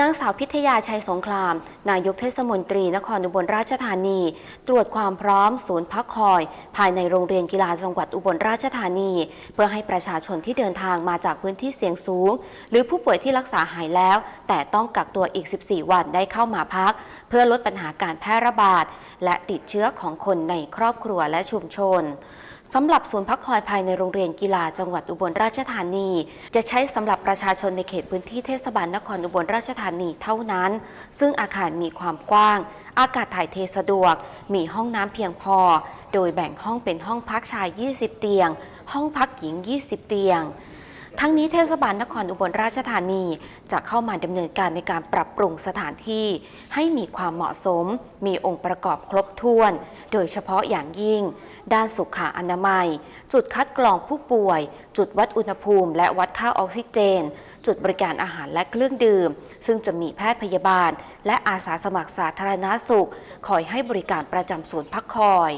นางสาวพิทยาชัยสงคราม นายกเทศมนตรีนครอุบลราชธานี ตรวจความพร้อมศูนย์พักคอย ภายในโรงเรียนกีฬาจังหวัดอุบลราชธานี เพื่อให้ประชาชนที่เดินทางมาจากพื้นที่เสี่ยงสูง หรือผู้ป่วยที่รักษาหายแล้ว แต่ต้องกักตัวอีก 14 วันได้เข้ามาพัก เพื่อลดปัญหาการแพร่ระบาด และติดเชื้อของคนในครอบครัวและชุมชน สำหรับศูนย์พักคอยภายในโรงเรียนกีฬาจังหวัดอุบลราชธานี จะใช้สำหรับประชาชนในเขตพื้นที่เทศบาลนครอุบลราชธานีเท่านั้น ซึ่งอาคารมีความกว้าง อากาศถ่ายเทสะดวก มีห้องน้ำเพียงพอ โดยแบ่งห้องเป็นห้องพักชาย 20 เตียง ห้องพักหญิง 20 เตียง ทั้งนี้เทศบาลนครอุบลราชธานี จะเข้ามาดำเนินการในการปรับปรุงสถานที่ให้มีความเหมาะสม มีองค์ประกอบครบถ้วน โดยเฉพาะอย่างยิ่ง ด้านสุขอนามัย จุดคัดกรองผู้ป่วย จุดวัดอุณหภูมิ และวัดค่าออกซิเจน จุดบริการอาหารและเครื่องดื่ม ซึ่งจะมีแพทย์พยาบาล และอาสาสมัครสาธารณาสุข คอยให้บริการประจำศูนย์พักคอย